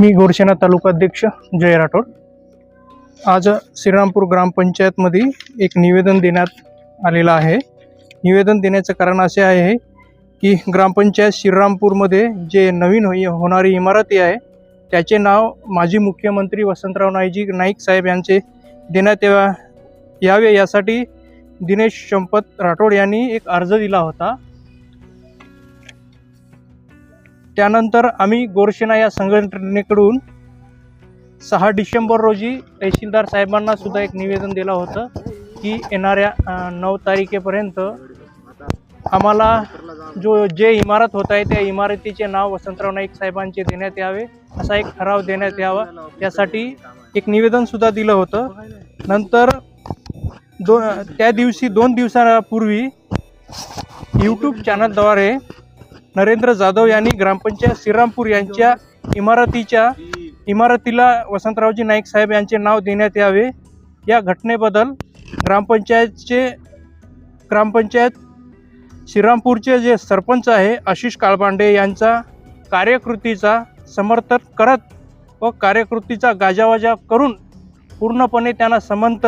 मी गोरशेना तालुकाध्यक्ष जय राठोड. आज श्रीरामपूर ग्रामपंचायतमध्ये एक निवेदन देण्यात आलेलं आहे. निवेदन देण्याचं कारण असे आहे की ग्रामपंचायत श्रीरामपूरमध्ये जे नवीन होई होणारी इमारती आहे त्याचे नाव माजी मुख्यमंत्री वसंतराव नाईजी नाईक साहेब यांचे देण्यात यावे यासाठी दिनेश शंपत राठोड यांनी एक अर्ज दिला होता. त्यानंतर आम्ही गोरशेना या संघटनेकडून सहा डिसेंबर रोजी तहसीलदार साहेबांना सुद्धा एक निवेदन दिलं होतं की येणाऱ्या नऊ तारखेपर्यंत आम्हाला जो जे इमारत होत आहे त्या इमारतीचे नाव वसंतराव नाईक साहेबांचे देण्यात यावे असा एक ठराव देण्यात यावा त्यासाठी एक निवेदनसुद्धा दिलं होतं. नंतर दो त्या दिवशी दोन दिवसापूर्वी यूट्यूब चॅनलद्वारे नरेंद्र जाधव यांनी ग्रामपंचायत श्रीरामपूर यांच्या इमारतीच्या इमारतीला वसंतरावजी नाईक साहेब यांचे नाव देण्यात यावे. या घटनेबद्दल ग्रामपंचायतचे ग्रामपंचायत श्रीरामपूरचे जे सरपंच आहे आशिष काळबांडे यांचा कार्यकृतीचा समर्थन करत व कार्यकृतीचा गाजावाजा करून पूर्णपणे त्यांना समंत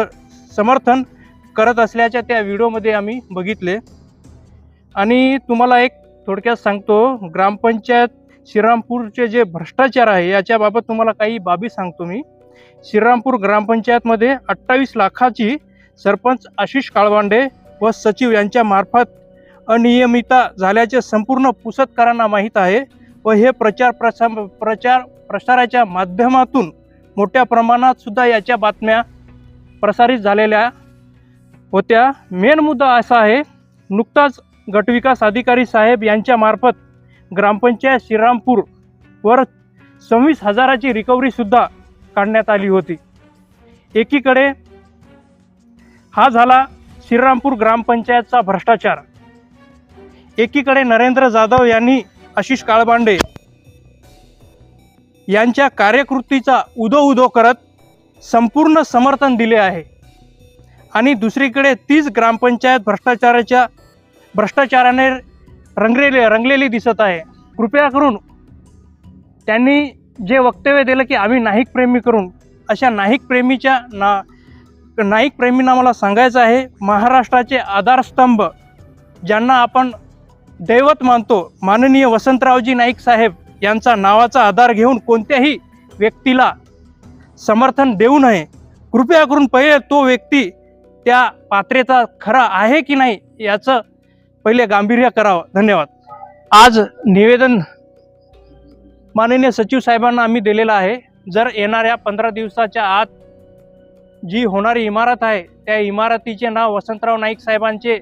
समर्थन करत असल्याच्या त्या व्हिडिओमध्ये आम्ही बघितले. आणि तुम्हाला एक थोडक्यात सांगतो ग्रामपंचायत श्रीरामपूरचे जे भ्रष्टाचार आहे याच्याबाबत तुम्हाला काही बाबी सांगतो मी. श्रीरामपूर ग्रामपंचायतमध्ये अठ्ठावीस लाखाची सरपंच आशिष काळवांडे व सचिव यांच्या मार्फत अनियमितता झाल्याचे संपूर्ण पुसतकरांना माहीत आहे व हे प्रचार प्रसा प्रचार प्रसाराच्या माध्यमातून मोठ्या प्रमाणात सुद्धा याच्या बातम्या प्रसारित झालेल्या होत्या. मेन मुद्दा असा आहे नुकताच गटविकास अधिकारी साहेब यांच्या मार्फत ग्रामपंचायत श्रीरामपूर वर सव्वीस हजाराची रिकव्हरीसुद्धा काढण्यात आली होती. एकीकडे हा झाला श्रीरामपूर ग्रामपंचायतचा भ्रष्टाचार. एकीकडे नरेंद्र जाधव यांनी आशिष काळबांडे यांच्या कार्यकृतीचा उदो उदो करत संपूर्ण समर्थन दिले आहे. आणि दुसरीकडे तीच ग्रामपंचायत भ्रष्टाचाराच्या भ्रष्टाचाराने रंगलेले रंगलेली दिसत आहे. कृपया करून त्यांनी जे वक्तव्य दिलं की आम्ही नाहीक प्रेमी करून अशा नाहीक प्रेमीच्या ना नाईक प्रेमींना मला सांगायचं आहे महाराष्ट्राचे आधारस्तंभ ज्यांना आपण दैवत मानतो माननीय वसंतरावजी नाईक साहेब यांचा नावाचा आधार घेऊन कोणत्याही व्यक्तीला समर्थन देऊ नये. कृपया करून पहिले तो व्यक्ती त्या पात्रेचा खरा आहे की नाही याचं पहिले गांभीर्य करावं. धन्यवाद. आज निवेदन माननीय सचिव साहेबांना आम्ही दिलेलं आहे. जर येणाऱ्या पंधरा दिवसाच्या आत जी होणारी इमारत आहे त्या इमारतीचे नाव वसंतराव नाईक साहेबांचे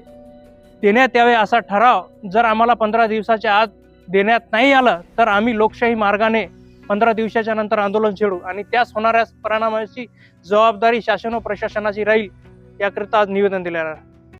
देण्यात यावे असा ठराव जर आम्हाला पंधरा दिवसाच्या आत देण्यात नाही आलं तर आम्ही लोकशाही मार्गाने पंधरा दिवसाच्या नंतर आंदोलन छेडू आणि त्यास होणाऱ्या परिणामाची जबाबदारी शासन व प्रशासनाची राहील याकरिता आज निवेदन दिलेलं आहे.